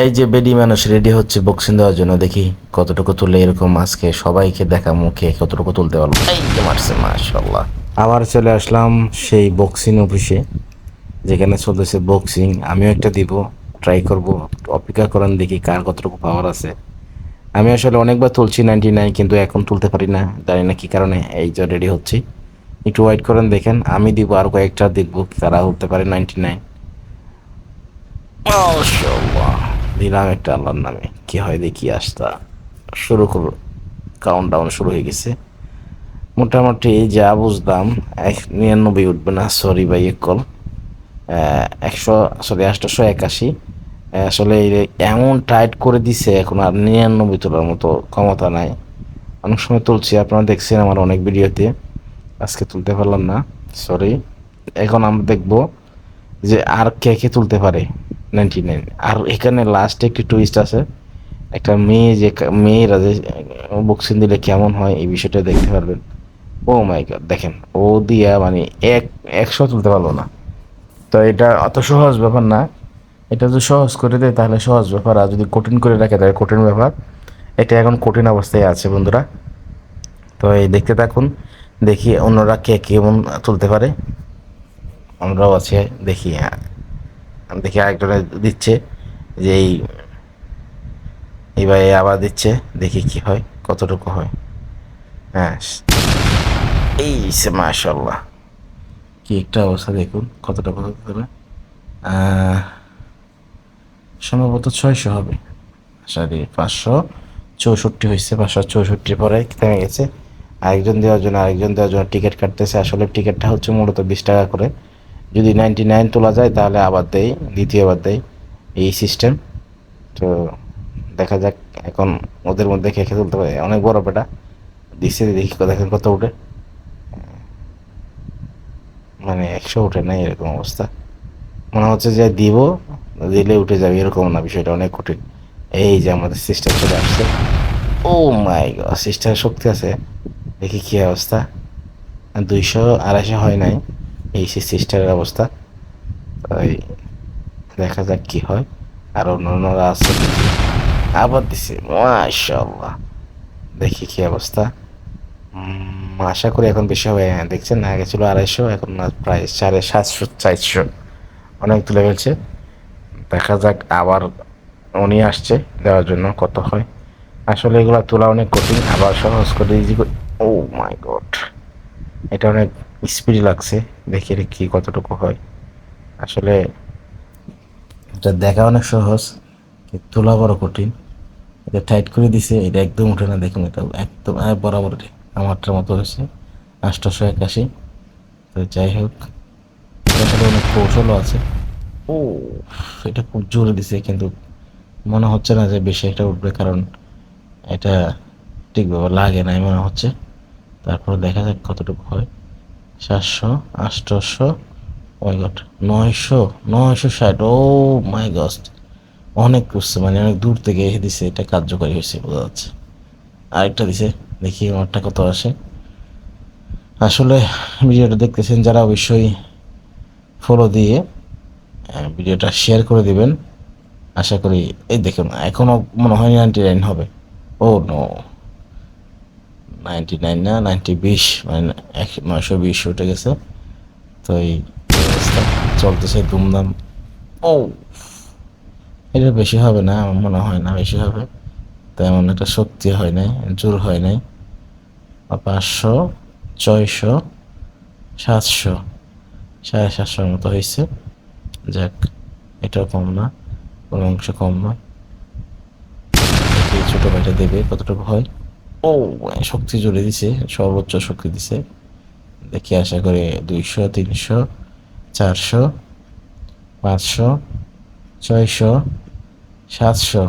এই যে বেডি মানুষ রেডি হচ্ছে বক্সিং দেওয়ার জন্য দেখি কতটুকু তুলে এরকম আজকে সবাইকে দেখা মুখে কতটুকু তুলতে পারব। এই যে মারছে মাশাল্লাহ আবার চলে আসলাম সেই বক্সিং অফিসে যেখানে চলতেছে বক্সিং আমিও একটা দিব ট্রাই করব অপেক্ষা করেন দেখি কার কতটুকু পাওয়ার আছে। আমি আসলে অনেকবার তুলছি নাইনটি নাইন কিন্তু এখন তুলতে পারি না জানি না কি কারণে এই যে রেডি হচ্ছি। একটু ওয়েট করেন দেখেন আমি দিব আর কয়েকটা দেখব কারা উঠতে পারে নাইনটি নাইন দিলাম একটা আল্লাহর নামে। কি হয় দেখি আসতা শুরু করো কাউন্ট ডাউন শুরু হয়ে গেছে। মোটামুটি যা বুঝলাম, এক নিরানব্বই উঠবে না। সরি ভাই, এক কল। একশো সরি আটশোশো একাশি। আসলে এমন টাইট করে দিছে, এখন আর নিরানব্বই তোলার মতো ক্ষমতা নাই। অনেক সময় তুলছি, আপনারা দেখছেন আমার অনেক ভিডিওতে। আজকে তুলতে পারলাম না সরি এখন আমরা দেখব যে আর কে কে তুলতে পারে। Ninety nine. আর এখানে লাস্টে একটি টুইস্ট আছে। একটা মেয়ে যে মেয়েরা যে বক্সিং দিলে কেমন হয় এই বিষয়টা দেখতে পারবেন। ও মাই গড দেখেন, ও দিয়া মানে এক, একশো তুলতে পারল না। তো এটা অত সহজ ব্যাপার না। এটা যদি সহজ করে দেয় তাহলে সহজ ব্যাপার। আর যদি কঠিন করে রাখে তাহলে কঠিন ব্যাপার। এটা এখন কঠিন অবস্থায় আছে বন্ধুরা। তো এই দেখতে থাকুন, দেখি অন্যরা কে কেমন তুলতে পারে। আমরাও আছে, দেখি হ্যাঁ। দেখি আরেকজনে দিচ্ছে, যে এই, এইবার আবার দিচ্ছে, দেখি কি হয়, কতটুকু হয়। হ্যাঁ এই মাশাল্লাহ কি একটা অবস্থা দেখুন, কতটা কত দেবে সম্ভবত ছয়শো হবে। সরি পাঁচশো চৌষট্টি হয়েছে, পাঁচশো চৌষট্টির পরে থেমে গেছে। আরেকজন দেওয়ার জন্য, আরেকজন দেওয়ার জন্য টিকিট কাটতেছে। আসলে টিকিটটা হচ্ছে মূলত বিশ টাকা করে। যদি নাইনটি নাইন তোলা যায়, তাহলে আবার দেয় দ্বিতীয়বার দেয় এই সিস্টেম তো দেখা যাক, এখন ওদের মধ্যে খেয়ে তুলতে পারে। অনেক বড় পেটা দিচ্ছে দেখি দেখেন কত উঠে। মানে একশো উঠে নাই এরকম অবস্থা। মনে হচ্ছে যে দিব, দিলে উঠে যাবে, এরকম না, বিষয়টা অনেক কঠিন। এই যে আমাদের সিস্টেম চলে আসছে। ও মাই গড সিস্টেমের শক্তি আছে। দেখি কী অবস্থা। দুইশো, আড়াইশো হয় নাই। এই সিস্টারের অবস্থা। তাই দেখা যাক কি হয়। আর অন্যরা আছে। আবার দিছে। মাশাল্লাহ দেখি কি অবস্থা। আশা করি এখন বেশি হবে। হ্যাঁ দেখছেন আগে ছিল আড়াইশো, এখন প্রায় সাড়ে সাতশো, চারশো। অনেক তুলে ফেলছে। দেখা যাক আবার উনি আসছে দেওয়ার জন্য, কত হয়। আসলে এগুলো তোলা অনেক কঠিন, আবার সহজ করে ও মাই গড এটা অনেক স্পিড লাগছে, দেখি কি, কতটুকু হয়। আসলে এটা দেখা অনেক সহজ তোলা বড় কঠিন। এটা টাইট করে দিছে, এটা একদম উঠে না, দেখুন এটা একদম হ্যাঁ বরাবর আমারটার মতো হয়েছে, আটশোশো একাশি। তো যাই হোক অনেক কৌশলও আছে। ও, এটা খুব জোরে দিছে, কিন্তু মনে হচ্ছে না যে বেশি একটা উঠবে, কারণ এটা ঠিকভাবে লাগে নাই, মনে হচ্ছে। তারপর দেখা যাক কতটুকু হয়। সাতশো আটশোশো মাই গড নয়শো নয়শো ষাট। ও মাই গস্ট অনেক করছে মানে অনেক দূর থেকে এসে দিছে, এটা কার্যকরী হয়েছে বোঝা যাচ্ছে। আরেকটা দিছে, দেখি আমারটা কত আসে। আসলে ভিডিওটা দেখতেছেন যারা অবশ্যই ফলো দিয়ে ভিডিওটা শেয়ার করে দিবেন। আশা করি, এই দেখুন এখনও মনে হয় নাইনটি নাইন হবে। ও নো নাইনটি নাইন না নাইনটি বিশ মানে এক নয়শো বিশ উঠে গেছে। তো এই চলতেছে দুমদাম ও, এটা বেশি হবে না, আমার মনে হয় না বেশি হবে। তেমন একটা শক্তি হয় নাই, জোর হয় নাই। পাঁচশো, ছয়শো, সাতশো, সাড়ে সাতশোর মতো হয়েছে। যাক, এটাও কম না, কোনো অংশ কম না। ছোটো ভাইটা দেবে কতটুকু হয়। ও, শক্তি জুড়ে দিছে, সর্বোচ্চ শক্তি দিছে। দেখি আশা করি দুইশো, তিনশো, চারশো, পাঁচশো, ছয়শো, সাতশো,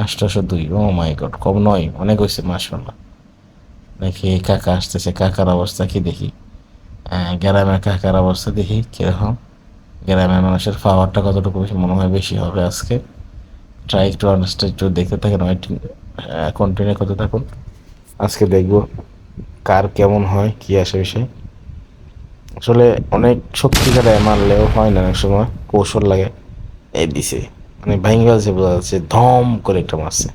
আটশোশো দুই। ও মাই গড, কম নয়, অনেক হয়েছে মাসাল্লাহ দেখি কাকা আসতেছে, কাকার অবস্থা কি দেখি? গ্রামের কাকার অবস্থা দেখি, কীরকম? গ্রামের মানুষের পাওয়ারটা কতটুকু বেশি? মনে হয় বেশি হবে আজকে। ট্রাই একটু আন্ডারস্ট্যান্ড একটু দেখতে থাকেন ওয়েটিং কন্টিনিউ করতে থাকুন। আজকে দেখব কার কেমন হয়, কি আসে বিষয়। আসলে অনেক শক্তিকারে মারলেও হয় না অনেক সময়, কৌশল লাগে। এই দিছে মানে ভাঙ্গি গেছে বোঝা যাচ্ছে, ধম করে একটা মারছে।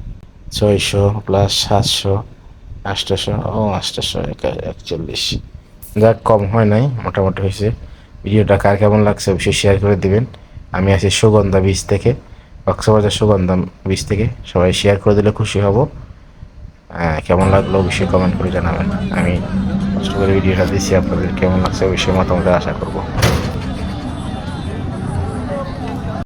ছয়শো প্লাস সাতশো আটশোশো ও আটশোশো একচল্লিশ। যাক, কম হয় নাই, মোটামুটি হয়েছে। ভিডিওটা কার কেমন লাগছে অবশ্যই শেয়ার করে দিবেন। আমি আছি সুগন্ধা বীজ থেকে। কক্সবাজার সুগন্ধম বীজ থেকে সবাই শেয়ার করে দিলে খুশি হব। কেমন লাগল অবশ্যই কমেন্ট করে জানাবেন। আমি কষ্ট করে ভিডিওটা দিচ্ছি। আপনাদের কেমন লাগছে অবশ্যই মতামত আশা করব।